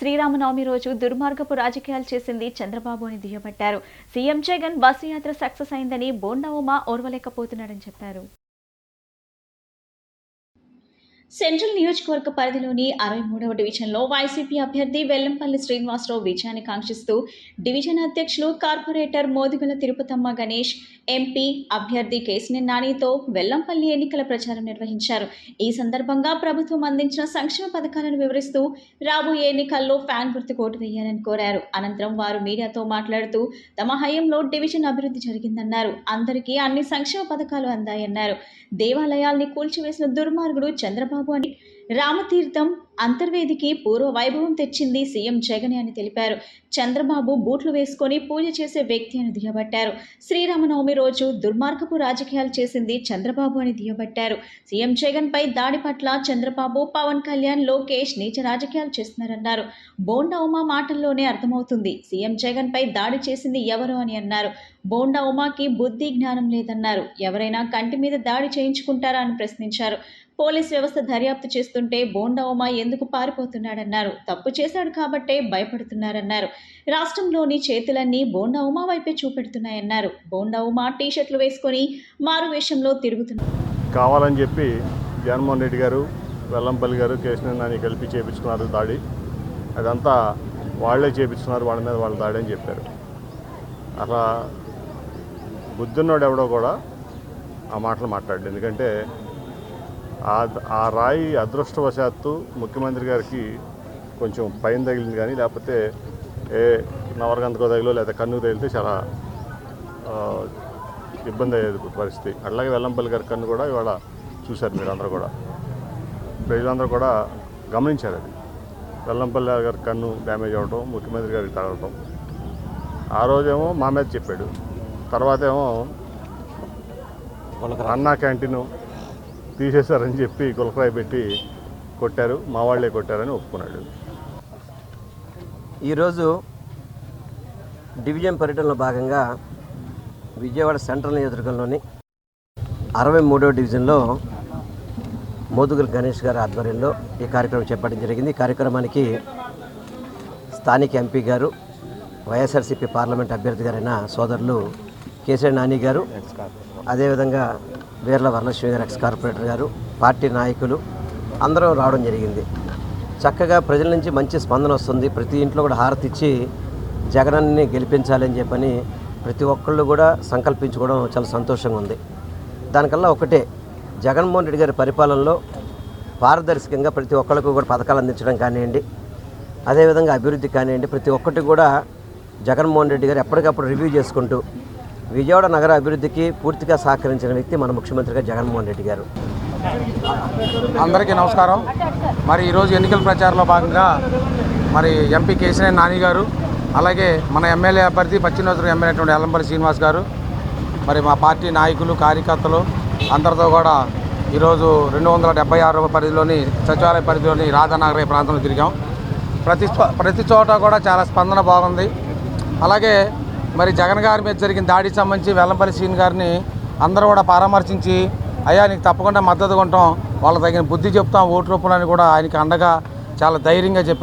శ్రీరామనవమి రోజు దుర్మార్గపు రాజకీయాలు చేసింది చంద్రబాబు అని దుయ్యబట్టారు. సీఎం జగన్ బస్సు యాత్ర సక్సెస్ అయిందని బోండా ఉమా ఓర్వలేకపోతున్నాడని చెప్పారు. సెంట్రల్ నియోజకవర్గ పరిధిలోని అరవై మూడవ డివిజన్లో వైసీపీ అభ్యర్థి వెల్లంపల్లి శ్రీనివాసరావు విజయాన్ని కాంక్షిస్తూ డివిజన్ అధ్యక్షులు కార్పొరేటర్ మోదుగుల తిరుపతమ్మ గణేష్ ఎంపీ అభ్యర్థి కేసిని నానితో వెల్లంపల్లి ఎన్నికల ప్రచారం నిర్వహించారు. ఈ సందర్భంగా ప్రభుత్వం అందించిన సంక్షేమ పథకాలను వివరిస్తూ రాబోయే ఎన్నికల్లో ఫ్యాన్ గుర్తు కోటు వేయాలని కోరారు. అనంతరం వారు మీడియాతో మాట్లాడుతూ తమ హయంలో డివిజన్ అభివృద్ధి జరిగిందన్నారు. అందరికీ అన్ని సంక్షేమ పథకాలు అందాయన్నారు. దేవాలయాల్ని కూల్చివేసిన దుర్మార్గుడు చంద్రబాబు అని రామతీర్థం అంతర్వేదికి పూర్వ వైభవం తెచ్చింది సీఎం జగనే అని తెలిపారు. చంద్రబాబు బూట్లు వేసుకొని పూజ చేసే వ్యక్తి అని దుయ్యబట్టారు శ్రీరామనవమి రోజు దుర్మార్గపు రాజకీయాలు చేసింది చంద్రబాబు అని దుయ్యబట్టారు సీఎం జగన్ పై దాడి పట్ల చంద్రబాబు పవన్ కళ్యాణ్ లోకేష్ నీచ రాజకీయాలు చేస్తున్నారన్నారు. బోండా ఉమా మాటల్లోనే అర్థమవుతుంది. సీఎం జగన్ పై దాడి చేసింది ఎవరు అని అన్నారు. బోండా ఉమాకి బుద్ధి జ్ఞానం లేదన్నారు. ఎవరైనా కంటి మీద దాడి చేయించుకుంటారా అని ప్రశ్నించారు. పోలీస్ వ్యవస్థ దర్యాప్తు చేస్తుంటే బోండా ఎందుకు పారిపోతున్నాడన్నారు. తప్పు చేశాడు కాబట్టే భయపడుతున్నారన్నారు. రాష్ట్రంలోని చేతులన్నీ బోండా వైపే చూపెడుతున్నాయన్నారు. బోండా టీ టీషర్ట్లు వేసుకొని మారు వేషంలో తిరుగుతున్నారు కావాలని చెప్పి జగన్మోహన్ రెడ్డి గారు వెల్లంపల్లి గారు కేశవ కలిపి చేపించుకున్నారు దాడి. అదంతా వాళ్ళే చేపించుకున్నారు వాళ్ళ మీద వాళ్ళ దాడి అని చెప్పారు. అలా బుద్ధున్నోడు ఎవడో కూడా ఆ మాటలు మాట్లాడు ఎందుకంటే ఆ ఆ రాయి అదృష్టవశాత్తు ముఖ్యమంత్రి గారికి కొంచెం పైన తగిలింది కానీ లేకపోతే ఏ నవరగంతకో తగిలో లేదా కన్ను తగిలితే చాలా ఇబ్బంది అయ్యేది పరిస్థితి. అట్లాగే వెల్లంపల్లి గారి కన్ను కూడా ఇవాళ చూశారు మీరు అందరూ కూడా. ప్రజలందరూ కూడా గమనించారు అది. వెల్లంపల్లి గారి కన్ను డ్యామేజ్ అవ్వటం ముఖ్యమంత్రి గారికి తగలటం. ఆ రోజేమో మా మీద చెప్పాడు. తర్వాత ఏమో అన్నా క్యాంటీన్ తీసేశారని చెప్పి గులకరాయి పెట్టి కొట్టారు మా వాళ్ళే కొట్టారని ఒప్పుకున్నాడు. ఈరోజు డివిజన్ పర్యటనలో భాగంగా విజయవాడ సెంట్రల్ నియోజకవర్గంలోని అరవై మూడో డివిజన్లో మోదుగుల గణేష్ గారి ఆధ్వర్యంలో ఈ కార్యక్రమం చేపట్టడం జరిగింది. ఈ కార్యక్రమానికి స్థానిక ఎంపీ గారు వైఎస్ఆర్సీపీ పార్లమెంట్ అభ్యర్థి గారైన సోదరులు కేసరి నాని గారు అదేవిధంగా వీర్ల వర్ణ గారు ఎక్స్ కార్పొరేటర్ గారు పార్టీ నాయకులు అందరూ రావడం జరిగింది. చక్కగా ప్రజల నుంచి మంచి స్పందన వస్తుంది. ప్రతి ఇంట్లో కూడా హారతి ఇచ్చి జగనాన్ని గెలిపించాలని చెప్పని ప్రతి ఒక్కళ్ళు కూడా సంకల్పించుకోవడం చాలా సంతోషంగా ఉంది. దానికల్లా ఒకటే జగన్మోహన్ రెడ్డి గారి పరిపాలనలో పారదర్శకంగా ప్రతి ఒక్కరికి కూడా పథకాలు అందించడం కానివ్వండి అదేవిధంగా అభివృద్ధి కానివ్వండి ప్రతి ఒక్కటి కూడా జగన్మోహన్ రెడ్డి గారు ఎప్పటికప్పుడు రివ్యూ చేసుకుంటూ విజయవాడ నగర అభివృద్ధికి పూర్తిగా సహకరించిన వ్యక్తి మన ముఖ్యమంత్రిగా జగన్మోహన్ రెడ్డి గారు. అందరికీ నమస్కారం. మరి ఈరోజు ఎన్నికల ప్రచారంలో భాగంగా మరి ఎంపీ కేసినేని నాని గారు అలాగే మన ఎమ్మెల్యే అభ్యర్థి పశ్చిమోత్తరం ఎమ్మెల్యేటువంటి అయినటువంటి ఎల్లంపల్లి శ్రీనివాస్ గారు మరి మా పార్టీ నాయకులు కార్యకర్తలు అందరితో కూడా ఈరోజు రెండు వందల డెబ్బై ఆరవ పరిధిలోని సచివాలయ పరిధిలోని రాధానగర్ ప్రాంతంలో తిరిగాం. ప్రతి ప్రతి చోట కూడా చాలా స్పందన బాగుంది. అలాగే మరి జగన్ గారి మీద జరిగిన దాడికి సంబంధించి వెల్లంపల్లి శ్రీని గారిని అందరూ కూడా పరామర్శించి అయ్యా నీకు తప్పకుండా మద్దతు ఉంటాం వాళ్ళ తగిన బుద్ధి చెప్తాం ఓటు రూపంలో కూడా ఆయనకి అండగా చాలా ధైర్యంగా చెప్పి